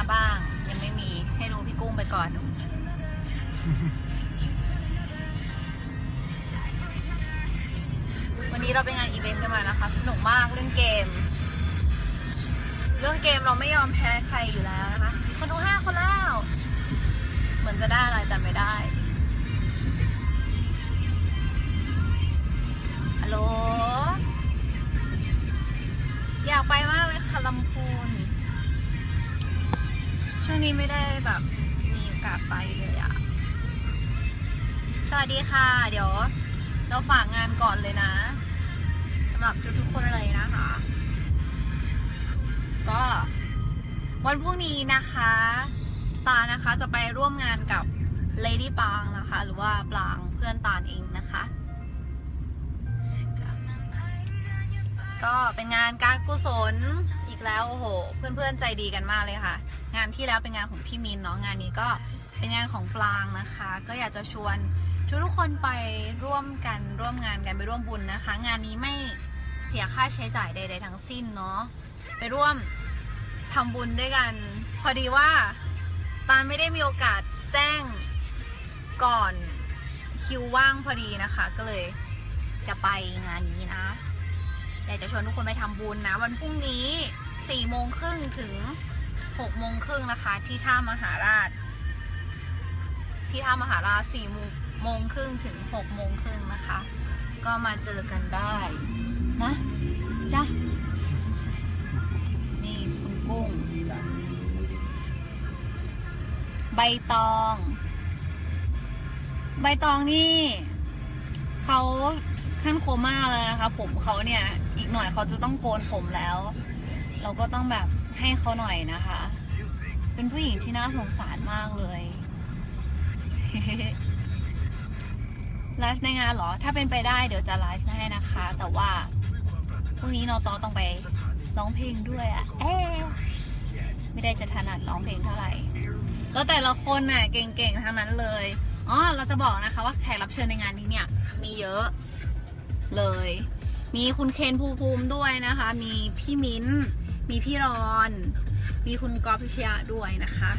มาบ้าง ยังไม่มีให้ดูพี่กุ้งไปก่อน วันนี้เราไปงานอีเวนต์กันมานะคะ สนุกมากเล่นเกม เรื่องเกมเราไม่ยอมแพ้ใครอยู่แล้วนะคะมีคนดูห้าคนแล้ว เหมือนจะได้อะไรแต่ไม่ได้ ไม่ได้แบบมีโอกาสไปเลยอะสวัสดีค่ะ เดี๋ยว เราฝากงานก่อนเลยนะสำหรับทุกๆคนเลยนะคะ ก็วันพรุ่งนี้นะคะ ตานะคะจะไปร่วมงานกับ Lady ปางนะคะ หรือว่าปางเพื่อนตาเองนะคะ ก็เป็นงานการกุศลอีกแล้วโอ้โห เพื่อนๆใจดีกันมากเลยค่ะ งานที่แล้วเป็นงานของพี่มินเนาะงานนี้ก็เป็นงานของปลางนะคะ ก็อยากจะชวนทุกๆคนไปร่วมกันร่วมงานกันไปร่วมบุญนะคะ งานนี้ไม่เสียค่าใช้จ่ายใด ๆ ทั้งสิ้นเนาะไปร่วมทำบุญด้วยกัน พอดีว่าตาไม่ได้มีโอกาสแจ้งก่อนคิวว่างพอดีนะคะ ก็เลยจะไปงานนี้นะ จะชวนทุกคนไปทำบุญนะ วันพรุ่งนี้4โมงครึ่งถึง6โมงครึ่งนะคะ ที่ท่ามหาราช ที่ท่ามหาราช4โมงครึ่งถึง6โมงครึ่งนะคะ ก็มาเจอกันได้นะจ้ะนี่คุณกุ้ง ใบตอง ใบตองนี่เขา ขั้นโคม่าเลยนะคะผมเขาเนี่ยอีกหน่อยเขาจะต้องโกนผมแล้ว เราก็ต้องแบบให้เขาหน่อยนะคะ เป็นผู้หญิงที่น่าสงสารมากเลยไลฟ์ในงานเหรอ ถ้าเป็นไปได้เดี๋ยวจะไลฟ์ให้นะคะ แต่ว่าพรุ่งนี้นอตอต้องไปร้องเพลงด้วยอะเอ๊ไม่ได้จะถนัดร้องเพลงเท่าไหร่ แล้วแต่ละคนน่ะเก่งๆทั้งนั้นเลย อ๋อ เราจะบอกนะคะว่าแขกรับเชิญในงานนี้เนี่ย มีเยอะ เลย มีคุณเคนภูมิภูมิด้วยนะคะ มีพี่มิ้น มีพี่รอน มีคุณกอพิชยะด้วยนะคะ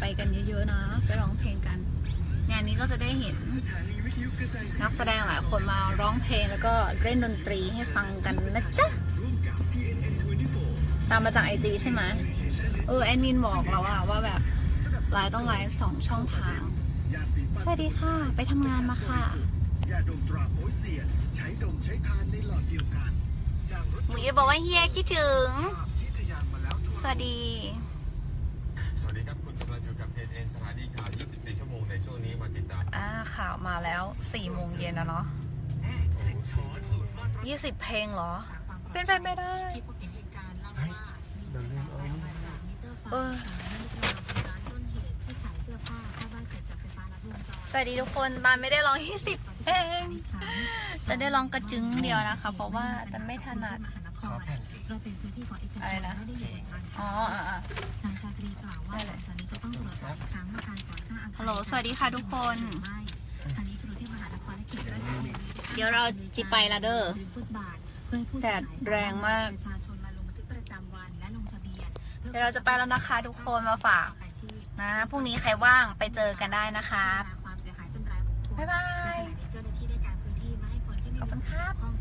ไปกันเยอะๆนะไปร้องเพลงกัน งานนี้ก็จะได้เห็นนักแสดงหลายคนมาร้องเพลงแล้วก็เล่นดนตรีให้ฟังกันนะจ๊ะ ตามมาจากไอจีใช่ไหมเออแอดมินบอกเราอะว่าแบบไลฟ์ต้องไลฟ์สองช่องทาง สวัสดีค่ะ ไปทำงานมาค่ะ ยาดมตราโป๊ยเซียนใช้ดมใช้ทานในหลอดเดียวกันอย่างรถหมูยบอกว่าเฮียคิดถึงภาพที่ทะยานมาแล้วทั่วสวัสดี สวัสดีครับ คุณกำลังอยู่กับ NN สถานีข่าว 24 ชั่วโมงในช่วงนี้มาติดตามอ่าข่าวมาแล้วสี่โมงเย็นแล้วเนาะยี่สิบเพลงเหรอ เป็นไปไม่ได้ เออ สวัสดีทุกคนตานไม่ได้ร้องยี่สิบ เพลงแต่ได้ร้องกระจึงเดียวนะคะ เพราะว่าตันไม่ถนัดเราเป็นพื้นที่ของเอกชนอะไรนะไม่ได้อยู่ในการอ๋ออะอะทางชาตรีกล่าวว่าหลังจากนี้จะต้องตรวจสอบอีกครั้งว่าการก่อสร้างอาคารฮัลโหลสวัสดีค่ะทุกคนหรือไม่ทางนี้กรุงเทพมหานครและเขตราชบุรีเดี๋ยวเราจิไปละเด้อริมฟุตบาทเพื่อให้ผู้แดดแรงมากประชาชนมาลงบันทึกประจำวันและลงทะเบียนเดี๋ยวเราจะไปแล้วนะคะทุกคนมาฝากอาชีพนะพรุ่งนี้ใครว่างไปเจอกันได้นะคะความเสียหายเป็นรายบุคคลบ๊ายบาย ครับ